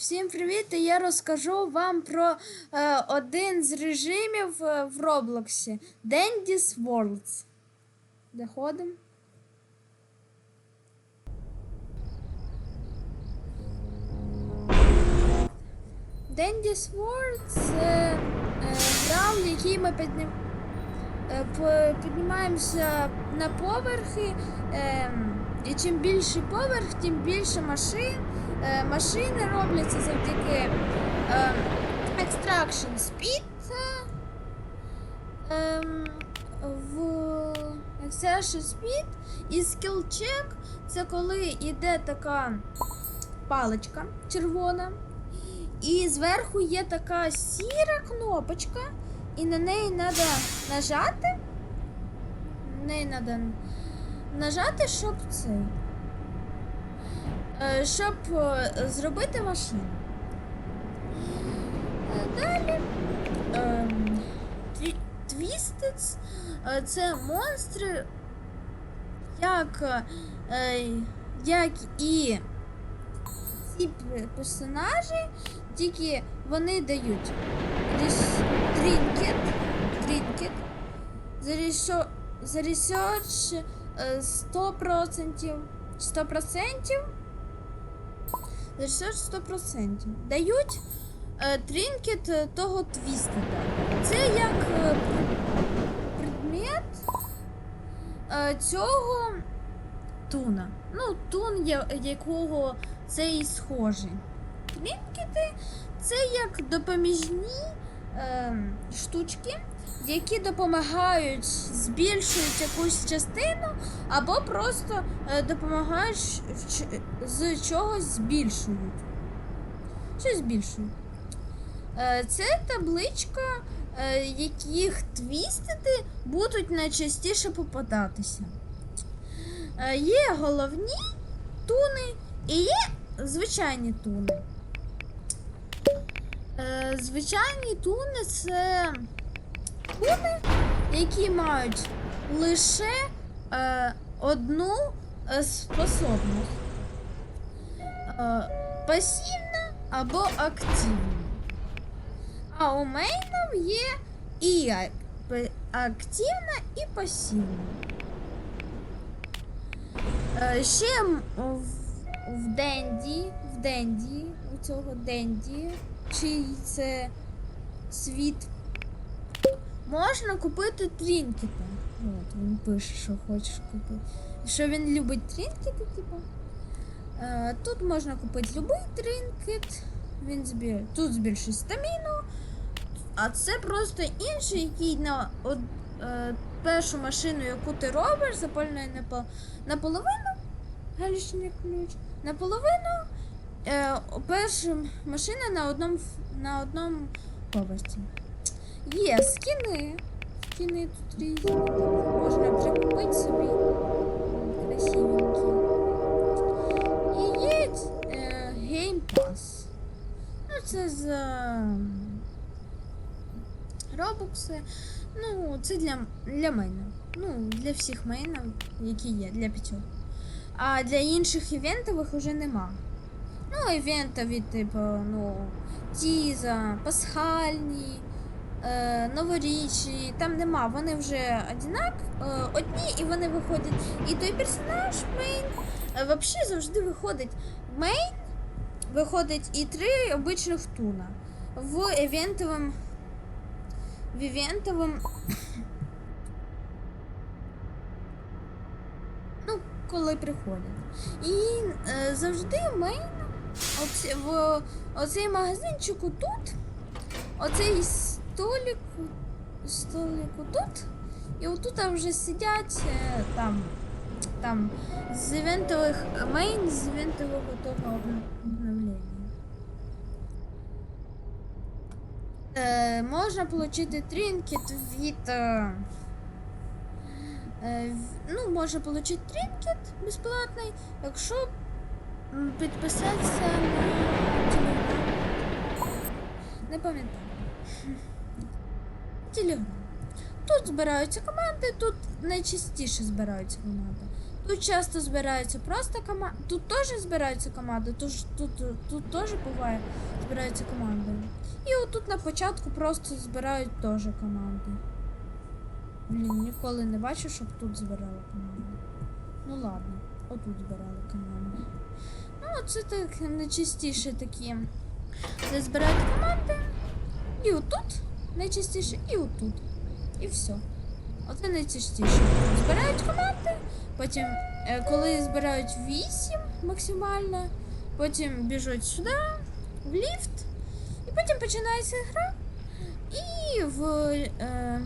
Всім привіт! Я розкажу вам про е, один з режимів е, в Роблоксі Dandy's Worlds. Заходимо. Dandy's World це е, гра, в якій ми піднім... е, піднімаємося на поверхи. Е, і чим більший поверх, тим більше машин. Е, машини робляться завдяки е, Extraction Speed. е, ем, в Extraction Speed і Skill Check це коли йде така паличка червона. І зверху є така сіра кнопочка, і на неї треба нажати. На неї треба нажати, щоб цей. Е, Щоб е, зробити машину. Е, Далі. ем, Твістец це монстри, як, як і ці персонажі, тільки вони дають трінкет, трінкет, за, ресо, ресерч е, 100%, 100%, за ресерч 100%. Дають е, трінкет е, того твістера. Це як е, предмет е, цього туна. Ну, тун, я- якого це і схожий. Трінкети це як допоміжні е, штучки, які допомагають збільшують якусь частину, або просто е, допомагають з чогось збільшують. Щось збільшують. Е, це табличка, е, яких твістити будуть найчастіше попадатися. Є головні туни і є звичайні туни. Звичайні туни це туни, які мають лише е, одну е, способність. Е, пасивна або активна. А у мейнів є і активна, і пасивна. Е, Ще в, в Денді, в Денді, у цього Денді, чий це світ, можна купити трінкети. От, він пише, що хочеш купити. Що він любить трінкети, типу. Е, тут можна купити будь-який тринкет. Він збір... Тут збільшує стаміну. А це просто інший, який на од... е, першу машину, яку ти робиш, заповнює напо... наполовину. Галічний ключ. Наполовину е, перша машина на одному, на одному поверсі. Є скіни. Скіни тут різні. Можна прикупити собі. Красивенькі. І є е, Game Pass. Ну, це за робокси. Ну, це для, для мене. Ну, для всіх мейнів, які є, для п'ятьох. А для інших івентових вже нема. Ну, івентові, типу, ну, Тіза, Пасхальні, е, там нема. Вони вже одинак, е, одні і вони виходять. І той персонаж мейн е, взагалі завжди виходить. Мейн виходить і три обичних туна. В івентовому. В івентовому. Ну, коли приходять. І завжди мейн оці, в оцей магазинчику тут, оцей столик, столику тут, і отут вже сидять е, там, там з івентових мейн з івентового того обновлення. Е, можна отримати тринкет від. Е, е, ну, можна отримати тринкет безплатний, якщо підписатися на телеграм. Не пам'ятаю. Телеграм. Тут збираються команди, тут найчастіше збираються команди. Тут часто збираються просто команди. Тут теж збираються команди, тут, тут, тут теж буває, збираються команди. І отут на початку просто збирають теж команди. Блін, ніколи не бачив, щоб тут збирали команди. Ну ладно, отут збирали команди. Ну, це так найчастіше такі. Де збирають команди. І отут найчастіше, і отут. І все. Оце найчастіше. Збирають команди, потім, е, коли збирають 8 максимально, потім біжуть сюди, в ліфт, і потім починається гра. І в, е,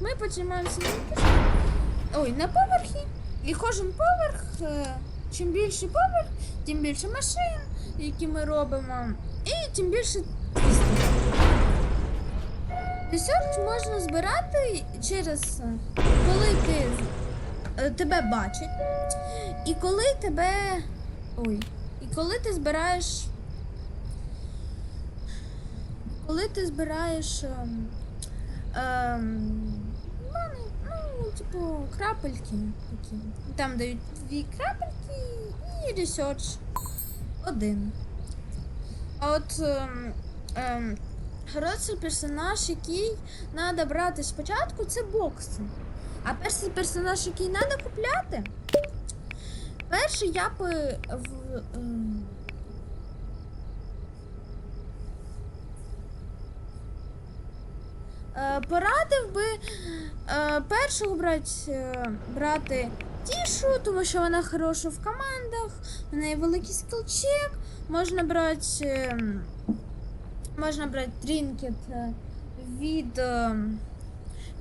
ми починаємося на ой, на поверхі. І кожен поверх, е, чим більший поверх, тим більше машин, які ми робимо, і тим більше. Ресерч можна збирати через коли ти е, тебе бачать, і коли тебе. Ой. І коли ти збираєш. Коли ти збираєш. ем, ем, ну, ну, типу, крапельки такі. Там дають дві крапельки і ресерч один. А от ем, ем, хороший персонаж, який треба брати спочатку, це бокси. А перший персонаж, який треба купляти, перший я би в. ем, е, Порадив би е, першого брати, е, брати Тішу, тому що вона хороша в командах, в неї великий скілчек, можна брати. Можна брати трінкет е, від, е,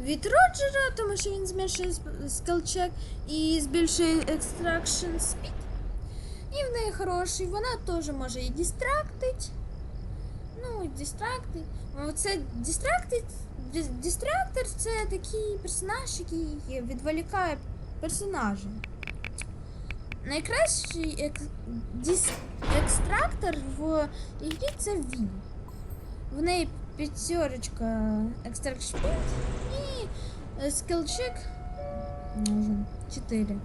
від Роджера, тому що він зменшує скілчек і збільшує extraction speed. І в неї хороший. Вона теж може і дистрактить. Ну, і дистрактить. Це дистрактить. дис- це такий персонаж, який відволікає персонажа. Найкращий ек... дис... екстрактор в ігрі це він. В неї п'ятерочка extract speed і е, скілчек може 4. Такі.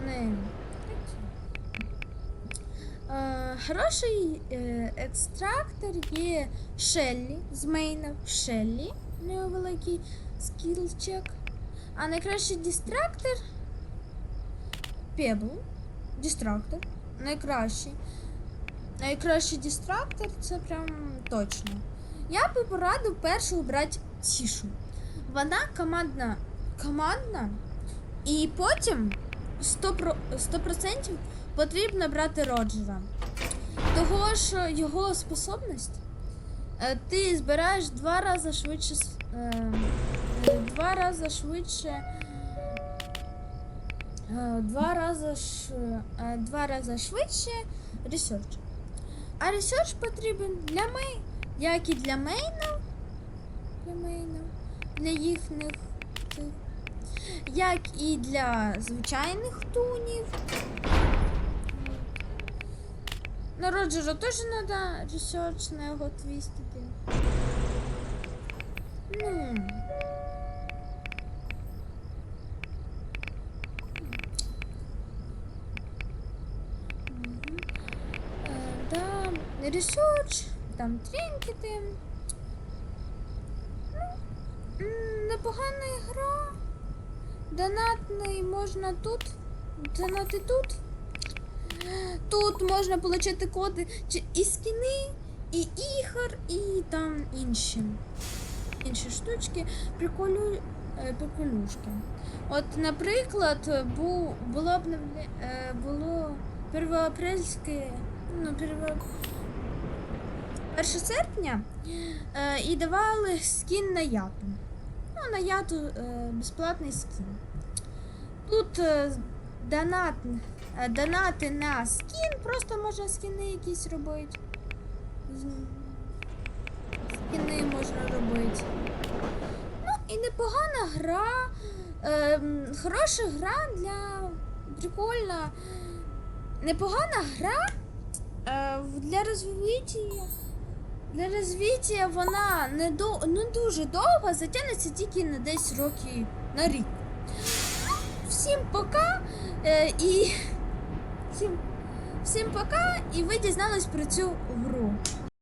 Вони. Е, Хороший е, екстрактор є Шеллі з мейна Шеллі. У нього великий скілчек. А найкращий дистрактор Пебл. Дистрактор. Найкращий. Найкращий дистрактор це прям точно. Я би порадив першу брати Тішу. Вона командна, командна, і потім 100%, 100% потрібно брати Роджера. Того, що його способність е, ти збираєш два рази швидше. е, е, Два рази швидше. е, Два рази, ш, е, два рази швидше ресерч. А ресерч потрібен для мей, як і для мейна, для мейна, для їхніх цих, як і для звичайних тунів. На Роджера теж треба ресерч на його твістити. Ну. Мгм. Е, Ресерч, там трінкети. Ну, непогана гра. Донатний можна тут. Донати тут. Тут можна отримати коди і скіни, і ігор, і там інші. Інші штучки, приколю, е, приколюшки. От, наприклад, бу, було б е, було первоапрельське, ну, перво... 1 серпня е, і давали скін на яту. Ну, на яту е, безплатний скін. Тут е, донат, е, донати на скін, просто можна скіни якісь робити. Скіни можна робити. Ну, і непогана гра. Е, хороша гра для прикольна. Непогана гра е, для розвиття. Для розвиття вона не, до, не дуже довго, затягнеться тільки на десь роки на рік. Всім пока. Е, і всім, всім пока. І ви дізнались про цю гру.